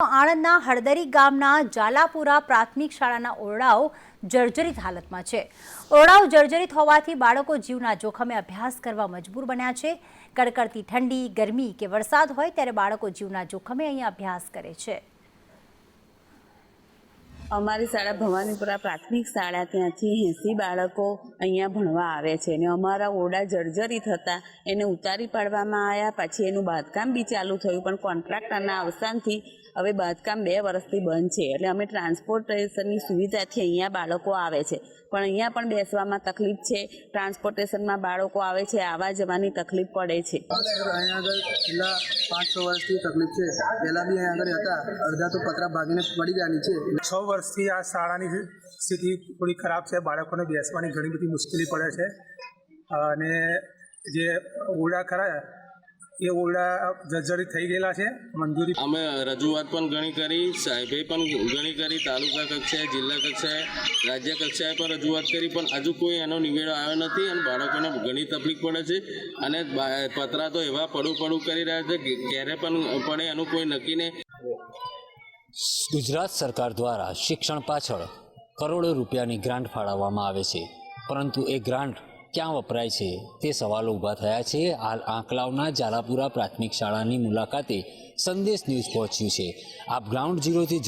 આણંદના હળદરી ગામના જાલાપુરા પ્રાથમિક શાળાના ઓરડાઓ જર્જરિત હાલતમાં છે. ઓરડાઓ જર્જરિત હોવાથી બાળકો જીવના જોખમે અભ્યાસ કરવા મજબૂર બન્યા છે. કડકડતી ઠંડી, ગરમી કે વરસાદ હોય ત્યારે બાળકો જીવના જોખમે અહીં અભ્યાસ કરે છે. અમારી શાળા ભવાનીપુરા પ્રાથમિક શાળા ત્યાંથી એંસી બાળકો અહીંયા ભણવા આવે છે અને અમારા ઓરડા જર્જરી થતાં એને ઉતારી પાડવામાં આવ્યા, પછી એનું બાંધકામ બી ચાલુ થયું, પણ કોન્ટ્રાક્ટરના અવસાનથી હવે બાંધકામ બે વર્ષથી બંધ છે. એટલે અમે ટ્રાન્સપોર્ટેશનની સુવિધાથી અહીંયા બાળકો આવે છે. પણ અહીંયા પણ બેસવામાં તકલીફ છે. ટ્રાન્સપોર્ટેશનમાં બાળકો આવે છે, આવવા જવાની તકલીફ પડે છે. અહીંયા આગળ છેલ્લા પાંચ છ વર્ષથી તકલીફ છે. પહેલાં બી અહીંયા આગળ હતા. અડધા તો પતરા ભાગીને પડી ગયા છે. છ વર્ષથી આ શાળાની સ્થિતિ થોડી ખરાબ છે. બાળકોને બેસવાની ઘણી બધી મુશ્કેલી પડે છે. અને જે ઓરડા ખરા, એ ઓરડા જર્જરિત થઈ ગયેલા છે. મંજૂરી અમે રજૂઆત પણ ઘણી કરી, સાહેબે પણ ઘણી કરી, તાલુકા કક્ષાએ, જિલ્લા કક્ષાએ, રાજ્ય કક્ષાએ પણ રજૂઆત કરી, પણ હજુ કોઈ એનો નિવેડો આવ્યો નથી અને બાળકોને ઘણી તકલીફ પડે છે અને પતરા તો એવા પડું પડું કરી રહ્યા છે ક્યારે પણ પડે એનું કોઈ નક્કી નહીં. ગુજરાત સરકાર દ્વારા શિક્ષણ પાછળ કરોડો રૂપિયાની ગ્રાન્ટ ફાળવવામાં આવે છે. પરંતુ એ ગ્રાન્ટ ક્યાં વપરાય છે તે સવાલો ઊભા થયા છે. હાલ આંકલાવના જાલાપુરા પ્રાથમિક શાળાની મુલાકાતે સંદેશ ન્યૂઝ પહોંચ્યું છે. આપ ગ્રાઉન્ડ ઝીરોથી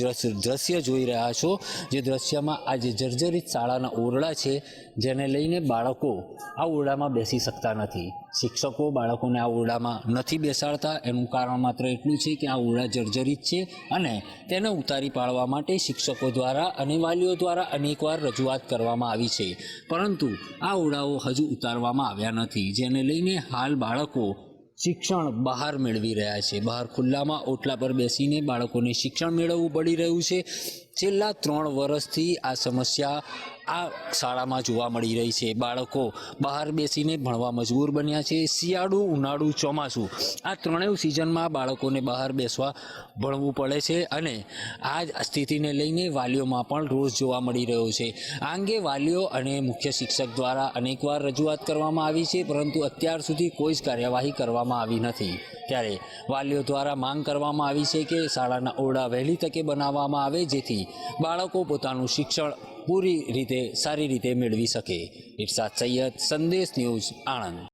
દ્રશ્ય જોઈ રહ્યા છો, જે દ્રશ્યમાં આ જે જર્જરિત શાળાના ઓરડા છે, જેને લઈને બાળકો આ ઓરડામાં બેસી શકતા નથી. શિક્ષકો બાળકોને આ ઓરડામાં નથી બેસાડતા. એનું કારણ માત્ર એટલું છે કે આ ઓરડા જર્જરિત છે અને તેને ઉતારી પાડવા માટે શિક્ષકો દ્વારા અને વાલીઓ દ્વારા અનેકવાર રજૂઆત કરવામાં આવી છે. પરંતુ આ ઓરડાઓ હજુ ઉતારવામાં આવ્યા નથી, જેને લઈને હાલ બાળકો શિક્ષણ બહાર મેળવી રહ્યા છે. બહાર ખુલ્લામાં ઓટલા પર બેસીને બાળકોને શિક્ષણ મેળવવું પડી રહ્યું છે. છેલ્લા ત્રણ વર્ષથી આ સમસ્યા આ શાળામાં જોવા મળી રહી છે. બાળકો બહાર બેસીને ભણવા મજબૂર બન્યા છે. શિયાળુ, ઉનાળુ ચોમાસું આ ત્રણેય સિઝનમાં બાળકોને બહાર બેસવા ભણવું પડે છે અને આ જ સ્થિતિને લઈને વાલીઓમાં પણ રોષ જોવા મળી રહ્યો છે. આ અંગે વાલીઓ અને મુખ્ય શિક્ષક દ્વારા અનેકવાર રજૂઆત કરવામાં આવી છે, પરંતુ અત્યાર સુધી કોઈ જ કાર્યવાહી કરવામાં આવી નથી. ત્યારે વાલીઓ દ્વારા માંગ કરવામાં આવી છે કે શાળાના ઓરડા વહેલી તકે બનાવવામાં આવે, જેથી બાળકો પોતાનું શિક્ષણ પૂરી રીતે સારી રીતે મેળવી શકે. ઇરશાદ સૈયદ સંદેશ ન્યૂઝ આણંદ.